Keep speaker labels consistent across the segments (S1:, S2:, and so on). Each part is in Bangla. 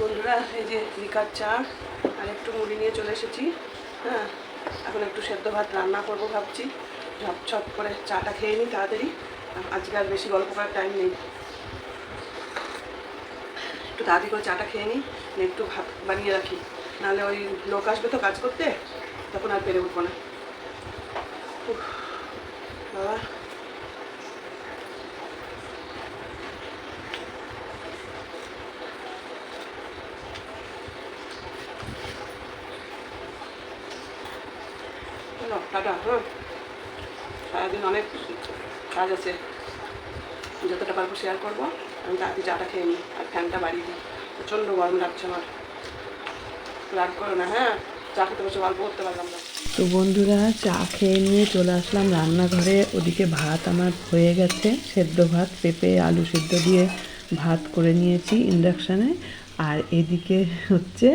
S1: বন্ধুরা, এই যে লিকার চা, আর একটু মুড়ি নিয়ে চলে এসেছি। হ্যাঁ এখন একটু সেদ্ধ ভাত রান্না করব ভাবছি। ঝপঝপ করে চাটা খেয়ে নিই তাড়াতাড়ি। আজকে আর বেশি গল্প করার টাইম নেই। একটু তাড়াতাড়ি করে চাটা খেয়ে নিই একটু ভাত বানিয়ে রাখি। নাহলে ওই লোক আসবে তো কাজ করতে, তখন আর পেরে উঠবো না। বাবা চলো, টাটা হ্যাঁ সারাদিন অনেক কাজ আছে, যতটা পারব শেয়ার করব। আমি তাড়াতাড়ি চাটা খেয়ে নিই, আর ফ্যানটা বাড়িয়ে দিই। প্রচণ্ড গরম লাগছে আমার। রাগ করো না হ্যাঁ? চা খেতে বসে গল্প করতে পারলাম না।
S2: তো বন্ধুরা, চা খেয়ে নিয়ে চলে আসলাম রান্নাঘরে। ওদিকে ভাত আমার হয়ে গেছে, সেদ্ধ ভাত, পেঁপে, আলু সেদ্ধ দিয়ে ভাত করে নিয়েছি ইন্ডাকশানে আর এদিকে হচ্ছে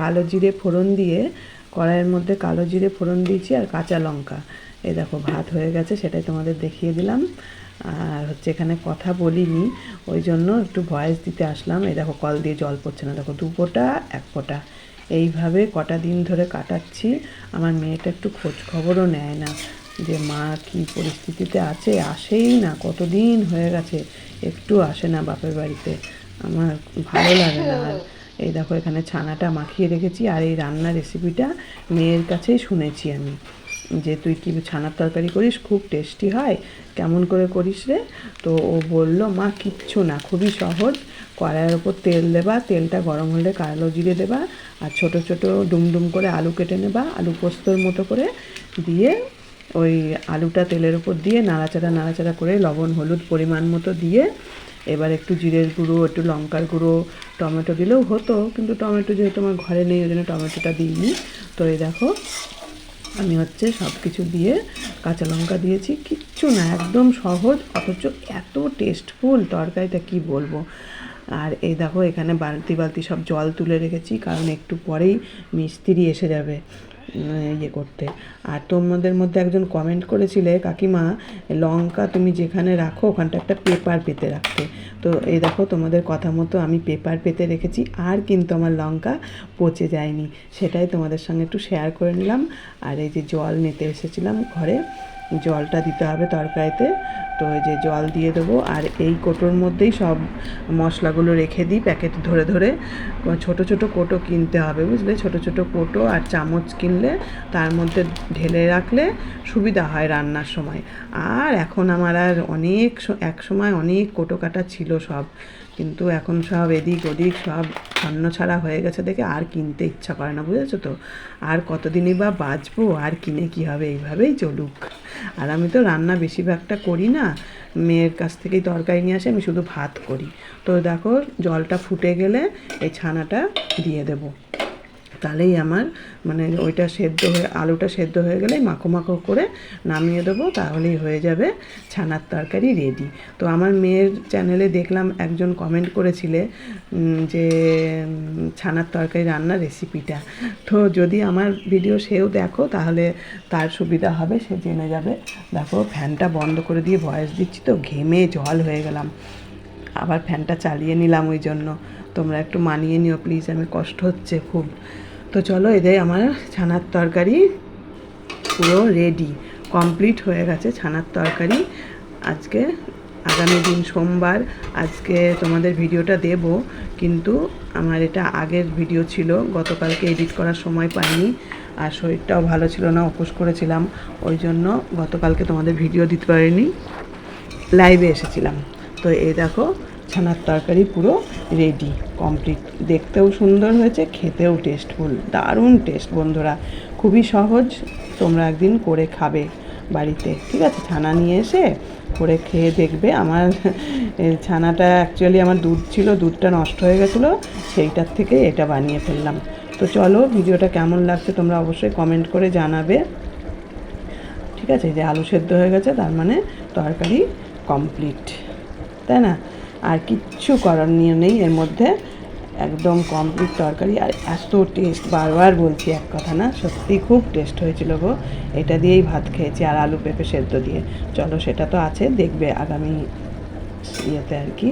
S2: কালো জিরে ফোড়ন দিয়ে, কড়াইয়ের মধ্যে কালো জিরে ফোড়ন দিয়েছি আর কাঁচা লঙ্কা। এই দেখো, ভাত হয়ে গেছে, সেটাই তোমাদের দেখিয়ে দিলাম। আর হচ্ছে এখানে কথা বলিনি, ওই জন্য একটু ভয়েস দিতে আসলাম। এই দেখো, কল দিয়ে জল পড়ছে না। দেখো, দু ফোঁটা, এক ফোঁটা। এইভাবে কটা দিন ধরে কাটাচ্ছি। আমার মেয়েটা একটু খোঁজ খবরও নেয় না যে মা কি পরিস্থিতিতে আছে। আসেই না, কতদিন হয়ে গেছে, একটু আসে না বাপের বাড়িতে। আমার ভালো লাগে না। আর এই দেখো, এখানে ছানাটা মাখিয়ে রেখেছি। আর এই রান্নার রেসিপিটা মেয়ের কাছেই শুনেছি আমি। যে তুই কি ছানার তরকারি করিস? খুব টেস্টি হয়। কেমন করে করিস রে? তো ও বলল, মা, কিচ্ছু না, খুবই সহজ। কড়াইয়ের ওপর তেল দেবা, তেলটা গরম হলে কালো জিরে দেবা, আর ছোট ছোট ডুমডুম করে আলু কেটে নেবা, আলু পোস্তর মতো করে দিয়ে ওই আলুটা তেলের ওপর দিয়ে নাড়াচাড়া নাড়াচাড়া করে লবণ, হলুদ পরিমাণ মতো দিয়ে এবার একটু জিরের গুঁড়ো, একটু লঙ্কার গুঁড়ো, টমেটো দিলেও হতো। কিন্তু টমেটো যেহেতু আমার ঘরে নেই, ওই জন্য টমেটোটা দিইনি। তো এই দেখো আমি হচ্ছে সব কিছু দিয়ে কাঁচা লঙ্কা দিয়েছি। কিচ্ছু না, একদম সহজ, অথচ এত টেস্টফুল তরকারিটা কি বলব? আর এই দেখো, এখানে বালতি বালতি সব জল তুলে রেখেছি, কারণ একটু পরেই মিস্ত্রি এসে যাবে ইয়ে করতে। আর তোমাদের মধ্যে একজন কমেন্ট করেছিলে, কাকিমা, লঙ্কা তুমি যেখানে রাখো, ওখানটা একটা পেপার পেতে রাখতে। তো এই দেখো, তোমাদের কথা মতো আমি পেপার পেতে রেখেছি, আর কিন্তু আমার লঙ্কা পচে যায়নি। সেটাই তোমাদের সঙ্গে একটু শেয়ার করে নিলাম। আর এই যে জল নিতে এসেছিলাম ঘরে জলটা দিতে হবে তরকারিতে। তো এই যে জল দিয়ে দেবো আর এই কোটোর মধ্যেই সব মশলাগুলো রেখে দিই প্যাকেট ধরে ধরে। ছোট ছোট কোটো কিনতে হবে, বুঝলে? ছোট ছোট কোটো আর চামচ কিনলে তার মধ্যে ঢেলে রাখলে সুবিধা হয় রান্নার সময়। আর এখন আমার আর অনেক এক সময় অনেক কোটো কাটা ছিল সব। কিন্তু এখন সব এদিক ওদিক সব ছন্ন ছাড়া হয়ে গেছে দেখে আর কিনতে ইচ্ছা করে না, বুঝেছ তো? আর কতদিনই বা বাঁচবো, আর কিনে কি হবে? এইভাবেই চলুক। আর আমি তো রান্না বেশিরভাগটা করি না, মেয়ের কাছ থেকেই তরকারি নিয়ে আসে, আমি শুধু ভাত করি। তো দেখো, জলটা ফুটে গেলে এই ছানাটা দিয়ে দেবো। তাহলেই আমার মানে ওইটা সেদ্ধ হয়ে, আলুটা সেদ্ধ হয়ে গেলেই মাখো মাখো করে নামিয়ে দেবো, তাহলেই হয়ে যাবে ছানার তরকারি রেডি তো আমার মেয়ের চ্যানেলে দেখলাম একজন কমেন্ট করেছিলে যে ছানার তরকারি রান্নার রেসিপিটা তো যদি আমার ভিডিও সেও দেখো, তাহলে তার সুবিধা হবে, সে জেনে যাবে। দেখো, ফ্যানটা বন্ধ করে দিয়ে ভয়েস দিচ্ছি তো, ঘেমে জল হয়ে গেলাম। আবার ফ্যানটা চালিয়ে নিলাম ওই জন্য। তোমরা একটু মানিয়ে নিও প্লিজ আমি কষ্ট হচ্ছে খুব। তো চলো এদের আমার ছানার তরকারি পুরো রেডি কমপ্লিট হয়ে গেছে ছানার তরকারি। আজকে আগামী দিন সোমবার, আজকে তোমাদের ভিডিওটা দেব, কিন্তু আমার এটা আগের ভিডিও ছিল, গতকালকে এডিট করার সময় পাইনি, আর শরীরটাও ভালো ছিল না, উপোস করেছিলাম, ওই জন্য গতকালকে তোমাদের ভিডিও দিতে পারিনি লাইভে এসেছিলাম। তো এই দেখো ছানার তরকারি পুরো রেডি কমপ্লিট দেখতেও সুন্দর হয়েছে, খেতেও টেস্টফুল দারুণ টেস্ট বন্ধুরা। খুবই সহজ, তোমরা একদিন করে খাবে বাড়িতে। ঠিক আছে, ছানা নিয়ে এসে করে খেয়ে দেখবে। আমার ছানাটা অ্যাকচুয়ালি আমার দুধ ছিল, দুধটা নষ্ট হয়ে গেছিল, সেইটার থেকে এটা বানিয়ে ফেললাম। তো চলো, ভিডিওটা কেমন লাগছে তোমরা অবশ্যই কমেন্ট করে জানাবে। ঠিক আছে যে আলু সেদ্ধ হয়ে গেছে, তার মানে তরকারি কমপ্লিট তাই না? আর কিচ্ছু করার নিয়ে নেই, এর মধ্যে একদম কমপ্লিট তরকারি। আর এত টেস্ট বারবার বলছি এক কথা না, সত্যি খুব টেস্ট হয়েছিল গো। এটা দিয়েই ভাত খেয়েছি আর আলু পেঁপে সেদ্ধ দিয়ে। চলো সেটা তো আছে, দেখবে আগামী ইয়েতে আর কি।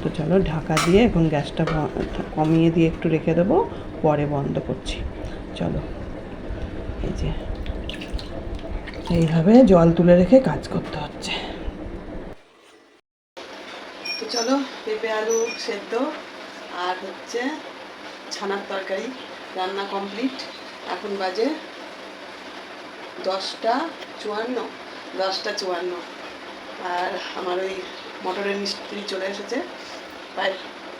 S2: তো চলো ঢাকা দিয়ে এখন গ্যাসটা কমিয়ে দিয়ে একটু রেখে দেবো, পরে বন্ধ করছি। চলো, এই যে। এইভাবে জল তুলে রেখে কাজ করতে হচ্ছে
S1: তো চলো পেঁপে, আলু সেদ্ধ আর হচ্ছে ছানার তরকারি। রান্না কমপ্লিট এখন বাজে দশটা চুয়ান্ন দশটা চুয়ান্ন। আর আমার ওই মোটরের মিস্ত্রি চলে এসেছে। প্রায়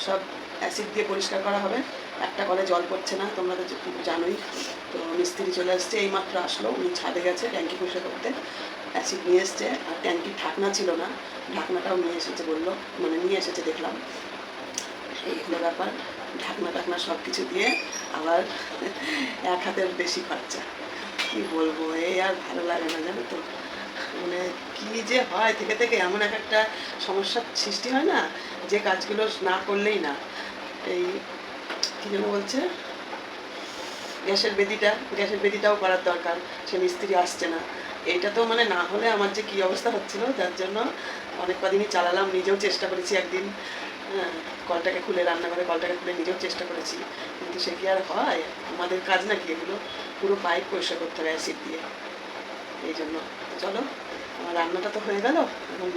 S1: সব অ্যাসিড দিয়ে পরিষ্কার করা হবে। একটা কলে জল পড়ছে না, তোমরা তো জানোই। তো মিস্ত্রি চলে আসছে এইমাত্র আসলো। উনি ছাদে গেছে, ট্যাঙ্কি পরিষ্কার করতে অ্যাসিড নিয়ে এসছে আর ট্যাঙ্কির ঢাকনা ছিল না ঢাকনাটাও নিয়ে এসেছে বলল মানে নিয়ে এসেছে দেখলাম এই হলো ব্যাপার ঢাকনা টাকনা সব কিছু দিয়ে আবার এক হাতের বেশি খরচা কি বলব এই আর ভালো লাগে না জানো তো মানে কি যে হয় থেকে থেকে এমন এক একটা সমস্যার সৃষ্টি হয় না যে কাজগুলো না করলেই না এই কি যেন বলছে গ্যাসের বেদিটা গ্যাসের বেদিটাও করার দরকার সে মিস্ত্রি আসছে না এইটা তো মানে না হলে আমার যে কি অবস্থা হচ্ছিল যার জন্য অনেক কদিনই চালালাম নিজেও চেষ্টা করেছি একদিন হ্যাঁ, কলটাকে খুলে রান্নাঘরে কলটাকে খুলে নিজেও চেষ্টা করেছি কিন্তু সে কি আর হয়? আমাদের কাজ নাকি এগুলো? পুরো পাইপ পরিষ্কার করতে হবে অ্যাসিড দিয়ে। এই জন্য। চলো আমার রান্নাটা তো হয়ে গেল এখন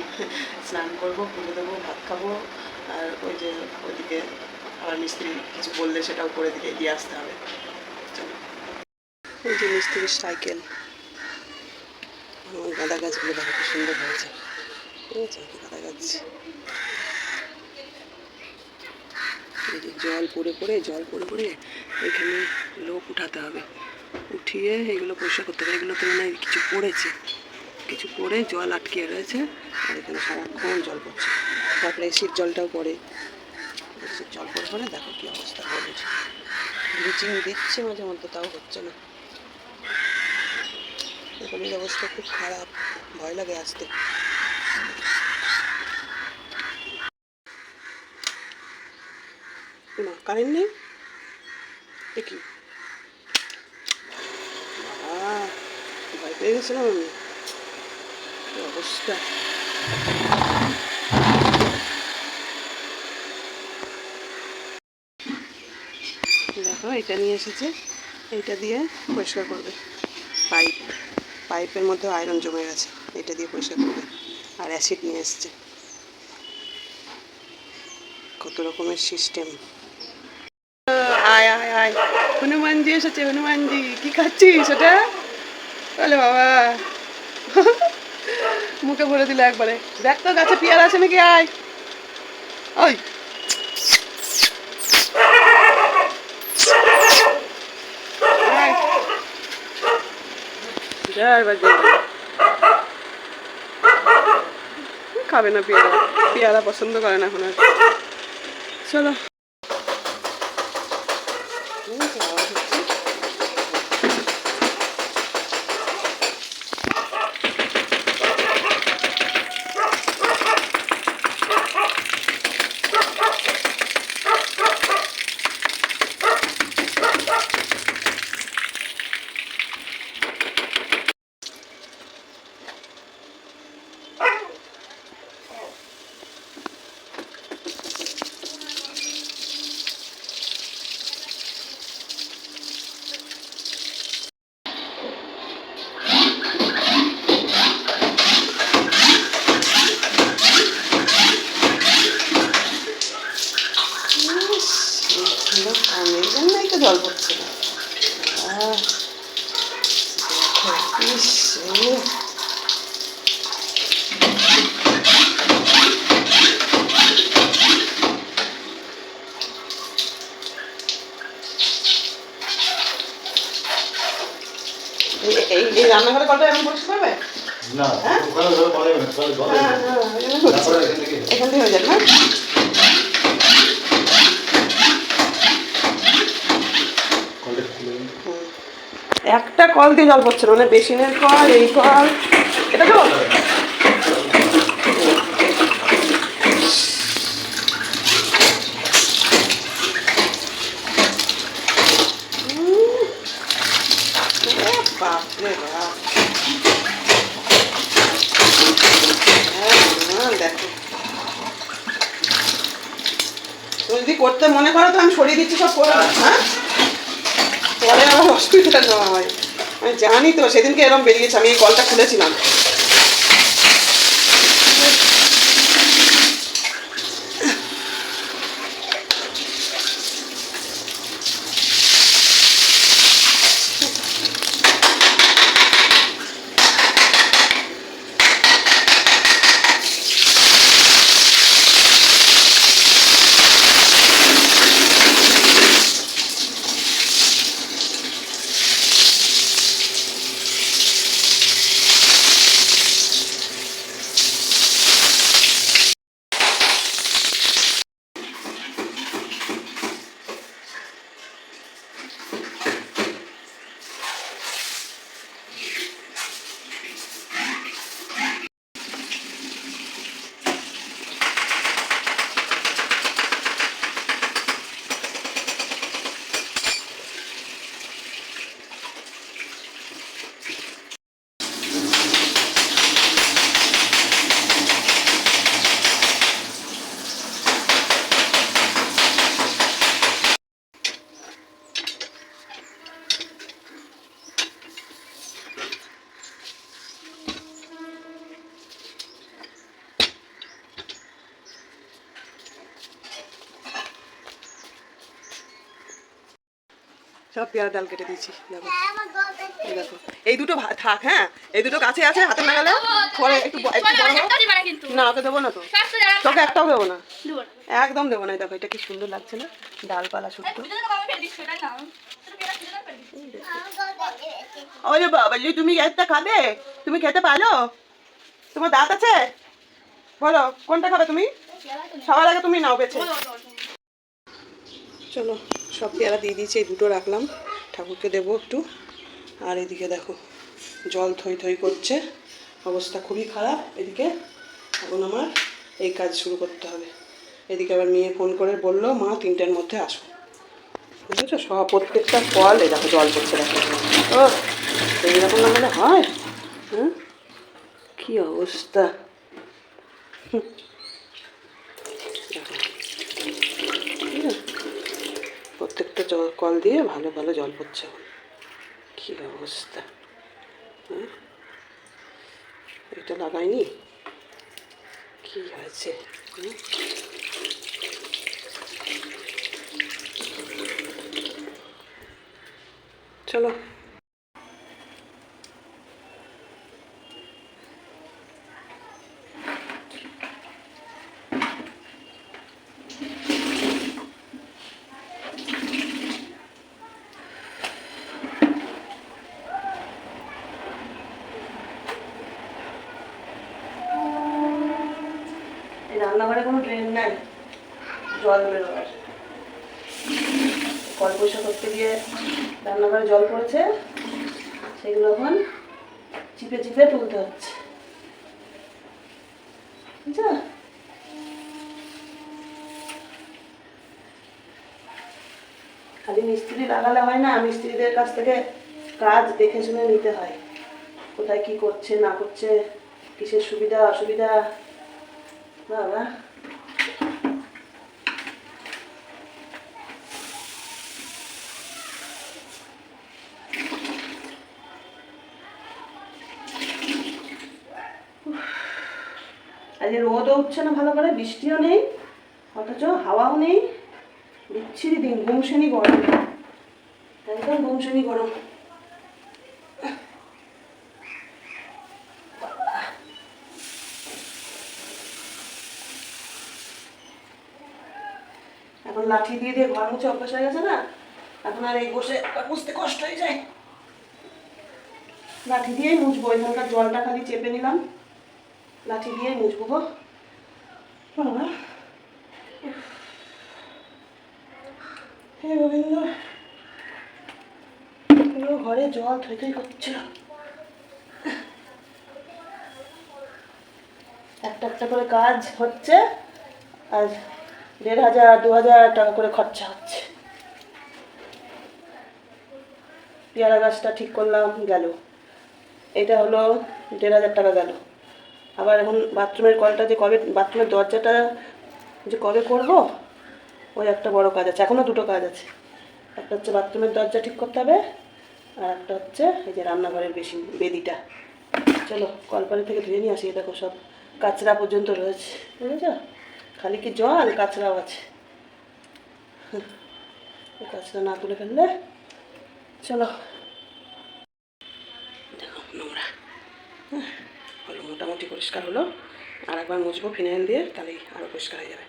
S1: স্নান করব পুজো দেবো ভাত খাব আর ওই যে ওইদিকে আবার মিস্ত্রি কিছু বললে সেটাও করে দিকে দিয়ে আসতে হবে। চলো। ওই যে মিস্ত্রির সাইকেল। গাঁদা গাছগুলো দেখো কি সুন্দর হয়েছে। ঠিক আছে গাঁদা গাছ। জল পড়ে পড়ে, জল পড়ে পড়ে এখানে লোক উঠাতে হবে। উঠিয়ে এগুলো পরিষ্কার করতে হবে। এগুলো তো মানে কিছু পড়েছে। কিছু পড়ে জল আটকে রয়েছে। আর এখানে সারাক্ষণ জল পড়ছে। তারপরে এসির জলটাও পড়ে। এসির জল পড়ে পড়ে দেখো কী অবস্থা। বলেছে। ব্লিচিং দিচ্ছে মাঝে মধ্যে, তাও হচ্ছে না। এখানের অবস্থা খুব খারাপ। ভয় লাগে আসতে। না কারেন্ট নেই? দেখি ভয় পেয়ে গেছিলাম আমি। অবস্থা? দেখো, এটা নিয়ে এসেছে। এইটা দিয়ে পরিষ্কার করবে। পাইপ পাইপের মধ্যে আয়রন জমে গেছে, এটা দিয়ে পরিষ্কার করবে। আর অ্যাসিড নিয়ে এসছে। কত রকমের সিস্টেম। আয় আয় আয় হনুমানজি এসেছে, হনুমানজি, কি খাচ্ছিস ওটা? বলে, বাবা। মুখে ভরে দিল একবারে। দেখ তো গাছে পেয়ারা আছে নাকি, আয়। ওই আয়। এবার যা। খাবে না পেয়ারা পেয়ারা পছন্দ করে না এখন আর চলো হুম, আওয়াজ হচ্ছে। ইস, এই ঠান্ডা পানির জন্যই তো জল পড়ছে না আহ, দেখো, ইস, এ। এই- এই রান্নাঘরে কলটা এমন
S3: না
S1: হ্যাঁ? হ্যাঁ।
S3: তারপরে এখান থেকে
S1: হয়ে যাবে। একটা কল দিয়ে জল পড়ছে মানে বেসিনের কল এই কল। এটা তো বাপরে বাপ হ্যাঁ, হ্যাঁ, দেখো তুমি যদি করতে মনে করো তো আমি সরিয়ে দিচ্ছি সব করে দাও, হ্যাঁ পরে আবার অসুবিধা না হয় আমি জানি তো সেদিনকে এরকম বেরিয়েছে আমি এই কলটা খুলেছিলাম। সব পেয়ারা ডাল কেটে দিয়েছি। দেখো। এই দেখো। এই দুটো থাক হ্যাঁ? এই দুটো কাছে আছে হাতে লাগালে পরে একটু। না ওকে দেবো না তো। তোকে একটাও দেবো না। একদম দেবো না। দেখো এটা কি সুন্দর লাগছে না? ডালপালা শুদ্ধ ওরে বাবা যে তুমি একটা খাবে তুমি খেতে পারো? তোমার দাঁত আছে? বলো কোনটা খাবে তুমি? সবার আগে তুমি নাও বেছে। চলো। সব পেয়ারা দিয়ে দিয়েছি, এই দুটো রাখলাম। ঠাকুরকে দেবো একটু। আর এদিকে দেখো, জল থই থই করছে। অবস্থা খুবই খারাপ। এদিকে এখন আমার এই কাজ শুরু করতে হবে। এদিকে আবার মেয়ে ফোন করে বলল, মা, তিনটের মধ্যে আসো। বুঝেছ? সব প্রত্যেকটা ফল, এই দেখো জল পড়ছে, দেখো। ও এইরকম না হলে হয়? হ্যাঁ কী অবস্থা হুম। দেখো। ঠিক আছে? প্রত্যেকটা জল, কল দিয়ে ভালো ভালো জল পড়ছে কি অবস্থা? হ্যাঁ? এটা লাগাইনি? কি হয়েছে? চলো এই রান্নাঘরে কোনো ড্রেন নাই জল বেরোবার কল পয়সা করতে গিয়ে রান্নাঘরে জল পড়েছে, সেগুলো এখন চিপে চিপে তুলতে হচ্ছে। খালি মিস্ত্রি লাগালে হয় না, মিস্ত্রিদের কাছ থেকে কাজ দেখে শুনে নিতে হয়। কোথায় কি করছে, না করছে, কিসের সুবিধা, অসুবিধা? বাবা আজকে রোদও উঠছে না ভালো করে, বৃষ্টিও নেই, অথচ হাওয়াও নেই, বিচ্ছিরি দিন গুমসেনি গরম। একদম গুমসেনি গরম। এখন লাঠি দিয়ে দিয়ে ঘর মুছে অভ্যাস হয়ে গেছে না? এখন আর এই বসে মুছতে কষ্ট হয়ে যায়। লাঠি দিয়েই মুছবো, এখানকার জলটা খালি চেপে নিলাম। লাঠি দিয়েই মুছবো গো। হে গোবিন্দ পুরো ঘরে জল থই থই করছিল একটা একটা করে কাজ হচ্ছে আর দেড় হাজার দু হাজার টাকা করে খরচা হচ্ছে পেয়ারা গাছটা ঠিক করলাম গেল এটা হলো দেড় হাজার টাকা গেল আবার এখন বাথরুমের কলটা যে কবে বাথরুমের দরজাটা যে কবে করব ওই একটা বড় কাজ আছে। এখনও দুটো কাজ আছে। একটা হচ্ছে বাথরুমের দরজা ঠিক করতে হবে আর একটা হচ্ছে এই যে রান্নাঘরের বেশি বেদিটা। চলো কলপানি থেকে ধুয়ে নিয়ে আসি দেখো সব কাঁচরা পর্যন্ত রয়েছে বুঝেছ? খালি কি জল? কাঁচরাও আছে। কাঁচরা না তুলে ফেললে চলো। দেখো নোংরা। হ্যাঁ, মোটামুটি পরিষ্কার হলো। আর একবার মুছবো ফিনাইল দিয়ে, তাহলেই আরও পরিষ্কার হয়ে যাবে।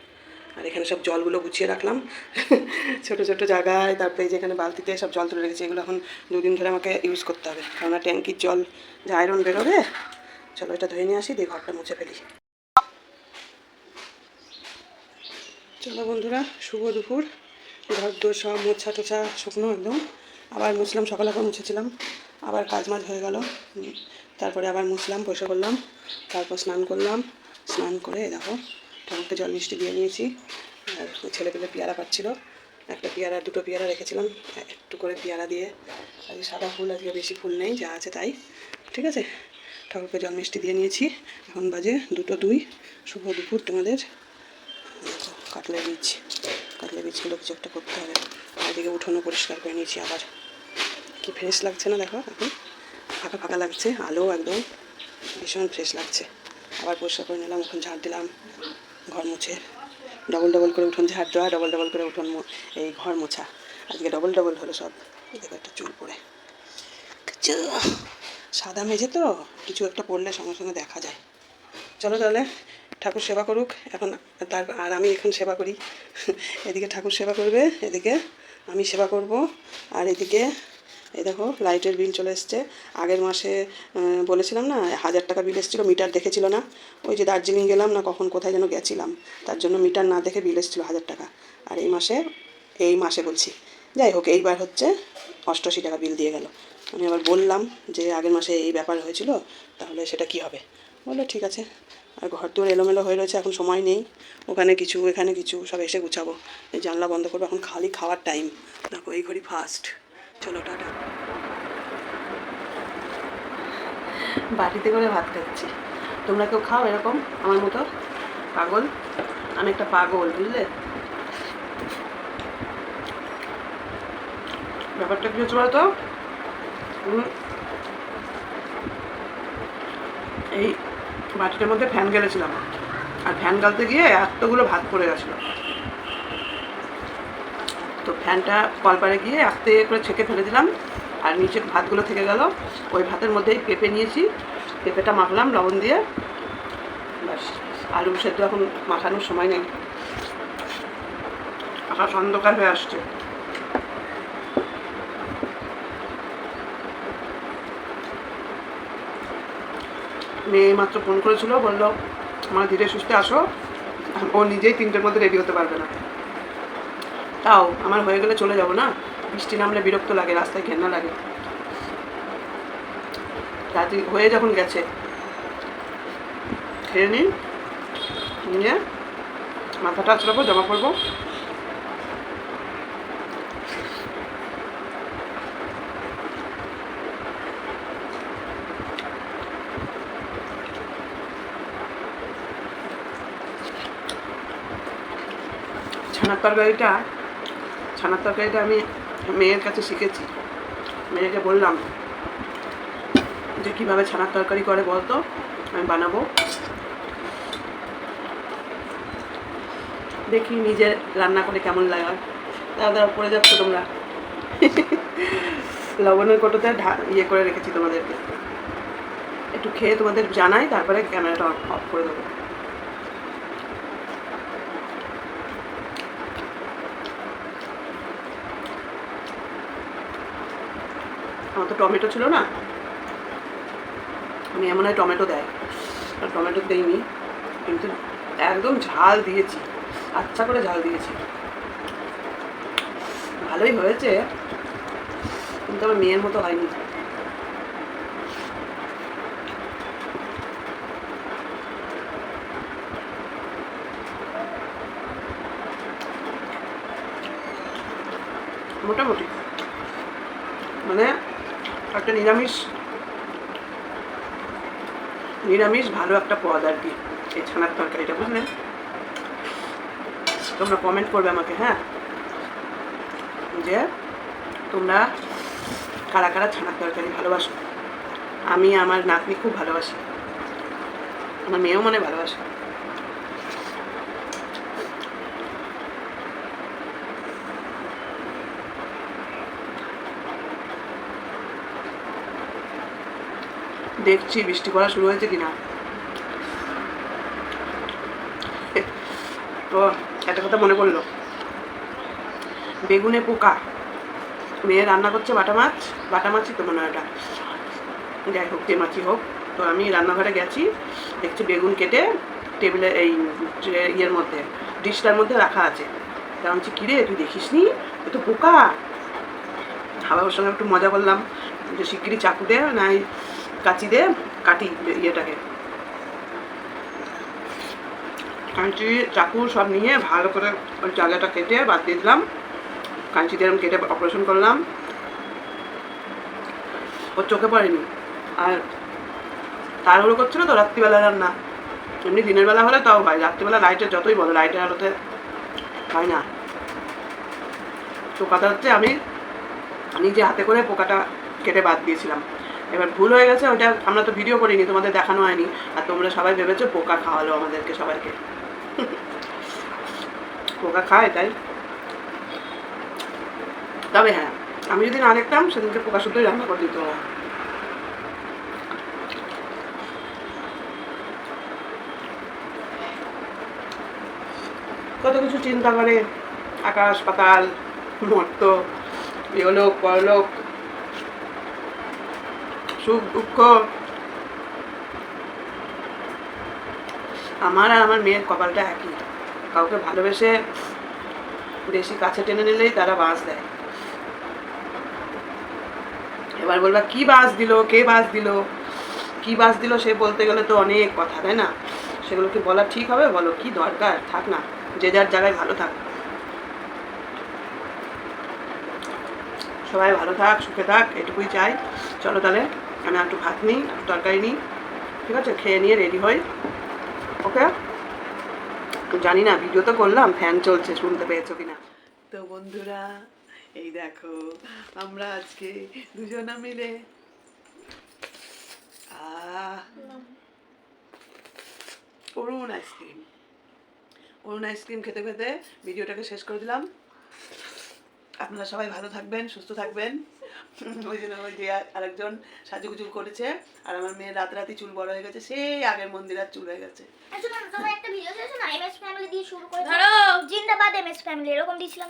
S1: আর এখানে সব জলগুলো গুছিয়ে রাখলাম। ছোট ছোট জায়গায়, তারপরে যেখানে বালতিতে সব জল তুলে রেখেছি, এগুলো এখন দুদিন ধরে আমাকে ইউজ করতে হবে। কেননা ট্যাঙ্কির জল, যে আয়রন বেরোবে, চলো এটা ধুয়ে নিয়ে আসি, দিয়ে ঘরটা মুছে ফেলি। চলো বন্ধুরা, শুভ দুপুর। ঘর দোর সব মোছা টোছা শুকনো একদম। আবার মুছলাম, সকালে আবার মুছেছিলাম। আবার কাজ মাজ হয়ে গেল। তারপরে আবার মুছলাম, পয়সা করলাম। তারপর স্নান করলাম। স্নান করে দেখো, ঠাকুরকে জল মিষ্টি দিয়ে নিয়েছি। আর ছেলে পেলে পেয়ারা পাচ্ছিল। একটা পেয়ারা, দুটো পেয়ারা রেখেছিলাম। একটু করে পেয়ারা দিয়ে। আজকে সাদা ফুল, আজকে বেশি ফুল নেই, যা আছে তাই। ঠিক আছে? ঠাকুরকে জল মিষ্টি দিয়ে নিয়েছি। এখন বাজে দুটো দুই। শুভ দুপুর তোমাদের। কাটলে বীজ। কাটলে বীজগুলো কিছু একটা করতে হবে। এদিকে উঠোনও পরিষ্কার করে নিয়েছি আবার। কি ফ্রেশ লাগছে না দেখো এখন? ফাঁকা ফাঁকা লাগছে, আলো একদম। ভীষণ ফ্রেশ লাগছে। আবার পরিষ্কার করে নিলাম, উঠোন ঝাড় দিলাম, ঘর মুছে। ডবল ডবল করে উঠোন ঝাড় দেওয়া ডবল ডবল করে উঠোন এই ঘর মোছা। আজকে ডবল ডবল হলো সব। দেখো একটা চুল পড়ে। সাদা মেঝে তো, কিছু একটা পড়লে সঙ্গে সঙ্গে দেখা যায়। চলো তাহলে, ঠাকুর সেবা করুক। এখন তার আর আমি এখন সেবা করি। এদিকে ঠাকুর সেবা করবে, এদিকে আমি সেবা করব। আর এদিকে, এই দেখো, লাইটের বিল চলে এসছে। আগের মাসে বলেছিলাম না, হাজার টাকা বিল এসেছিল, মিটার দেখেছিল না। ওই যে দার্জিলিং গেলাম না, কখন কোথায় যেন গেছিলাম। তার জন্য মিটার না দেখে বিল এসেছিল হাজার টাকা। আর এই মাসে এই মাসে বলছি। যাই হোক, এইবার হচ্ছে অষ্টআশি টাকা বিল দিয়ে গেল। আমি আবার বললাম যে আগের মাসে এই ব্যাপার হয়েছিল, তাহলে সেটা কি হবে? বলল, ঠিক আছে। আর ঘর তোর এলোমেলো হয়ে রয়েছে, এখন সময় নেই। ওখানে কিছু, এখানে কিছু, সব এসে গুছাবো। এই জানলা বন্ধ করব, এখন খালি খাওয়ার টাইম দেখো, এই ঘড়ি ফার্স্ট চলো, টাটা। বাটিতে করে ভাত খাচ্ছি। তোমরা কেউ খাও এরকম? আমার মতো? পাগল? আমি একটা পাগল, বুঝলে? ব্যাপারটা কি হচ্ছে বলতো উম, এই বাটিটার মধ্যে ফ্যান গেলেছিলাম। আর ফ্যান গালতে গিয়ে এতগুলো ভাত পড়ে গেছিল। তো ফ্যানটা কলপারে গিয়ে আস্তে করে ছেঁকে ফেলে দিলাম, আর নিচে ভাতগুলো থেকে গেল। ওই ভাতের মধ্যেই পেঁপে নিয়েছি। পেঁপেটা মাখলাম, লবণ দিয়ে। ব্যাস, আলু সেদ্ধ এখন মাখানোর সময় নেই। আকাশ অন্ধকার হয়ে আসছে। মেয়ে মাত্র ফোন করেছিল, বলল আমার ধীরে সুস্থে আসো। ও নিজেই তিনটের মধ্যে রেডি হতে পারবে না। তাও, আমার হয়ে গেলে চলে যাব না? বৃষ্টি নামলে বিরক্ত লাগে, রাস্তায় ঘেন্না লাগে। রাজি হয়ে যখন গেছে, খেয়ে নিই নিয়ে মাথাটা আঁচড়াবো জমা করব। ছানার তরকারিটা ছানার তরকারিটা আমি মেয়ের কাছে শিখেছি। মেয়েকে বললাম যে, কীভাবে ছানার তরকারি করে বলতো? আমি বানাবো। দেখি নিজে রান্না করে কেমন লাগে। দাদা দাদা পড়ে যাচ্ছ তোমরা। লবণের কোটোতে ইয়ে করে রেখেছি তোমাদেরকে। একটু খেয়ে তোমাদের জানাই, তারপরে ক্যামেরাটা অফ করে দেবো আমার তো টমেটো ছিল না? আমি এমন হয় টমেটো দেয়। আর টমেটো দেইনি, কিন্তু একদম ঝাল দিয়েছি আচ্ছা করে ঝাল দিয়েছি। ভালোই হয়েছে, কিন্তু আমার মেয়ের মতো হয়নি। মোটামুটি। নিরামিষ। নিরামিষ ভালো একটা পদ আর কি, এই ছানার তরকারিটা বুঝলেন তোমরা কমেন্ট করবে আমাকে হ্যাঁ? যে তোমরা কারা কারা ছানার তরকারি ভালোবাসো? আমি, আমার নাতনি খুব ভালোবাসি। আমার মেয়েও মনে ভালোবাসে। দেখছি, বৃষ্টি পড়া শুরু হয়েছে কিনা। তো একটা কথা মনে পড়ল। বেগুনে পোকা। মেয়ে রান্না করছে বাটা মাছ। বাটা মাছই তো মনে হয় ওটা। যাই হোক, যে মাছই হোক। তো আমি রান্নাঘরে গেছি, দেখছি বেগুন কেটে টেবিলে এই ইয়ের মধ্যে, ডিশটার মধ্যে রাখা আছে। তা আমি কিরে, তুই দেখিস নি এ তো পোকা। আবার ওর সঙ্গে একটু মজা করলাম। যে শিগগিরি চাকু দে নাই কাচি দিয়ে কাটি ইয়েটাকে। কাঁচি, চাকু সব নিয়ে ভালো করে জায়গাটা কেটে বাদ দিয়ে দিলাম। কাঁচি দিয়ে কেটে অপারেশন করলাম। ওর চোখে পড়েনি। আর তাড়াহুড়ো করছিল তো রাত্রিবেলা রান্না। এমনি দিনের বেলা হলে তাও হয়, রাত্রিবেলা লাইটের যতই বলো লাইটের আলোতে হয় না। তো কথা হচ্ছে আমি নিজে হাতে করে পোকাটা কেটে বাদ দিয়েছিলাম। এবার ভুল হয়ে গেছে ওটা আমরা তো ভিডিও করিনি, তোমাদের দেখানো হয়নি। আর তোমরা সবাই ভেবেছো পোকা খাওয়ালো আমাদেরকে সবাইকে। পোকা খায়, তাই? তবে হ্যাঁ আমি যদি না দেখতাম, সেদিনকে পোকা শুদ্ধই রান্না করে দিত। কত কিছু চিন্তা করে, আকাশ, পাতাল, মর্ত ইহলোক পরলোক সুখ, দুঃখ। আমার আর আমার মেয়ের কপালটা একই। কাউকে ভালোবেসে বেশি কাছে টেনে নিলেই তারা বাস দেয়। এবার বলবা, কি বাস দিল? কে বাস দিল? কি বাস দিল সে বলতে গেলে তো অনেক কথা, তাই না? সেগুলো কি বলা ঠিক হবে? বলো, কি দরকার? থাক না, যে যার জায়গায় ভালো থাক। সবাই ভালো থাক, সুখে থাক, এটুকুই চাই। চলো তাহলে। আমি একটু ভাত নিই, একটু তরকারি নিই। ঠিক আছে? খেয়ে নিয়ে রেডি হই। ওকে জানি না ভিডিও তো করলাম ফ্যান চলছে, শুনতে পেয়েছ কিনা? তো বন্ধুরা, এই দেখো, আমরা আজকে দুজনা মিলে অরুণ আইসক্রিম। অরুণ আইসক্রিম খেতে খেতে ভিডিওটাকে শেষ করে দিলাম। আপনারা সবাই ভালো থাকবেন, সুস্থ থাকবেন। ওই জন্য ওই যে আরেকজন সাজুগুজু করেছে আর আমার মেয়ে রাত রাতে চুল বড় হয়ে গেছে সেই আগের মন্দির আর চুল হয়ে গেছে
S4: আচ্ছা একটা ভিডিও না এমএস ফ্যামিলি দিয়ে শুরু করে
S5: ধরো।
S4: জিন্দাবাদ এমএস ফ্যামিলি এরকম দিয়েছিলাম?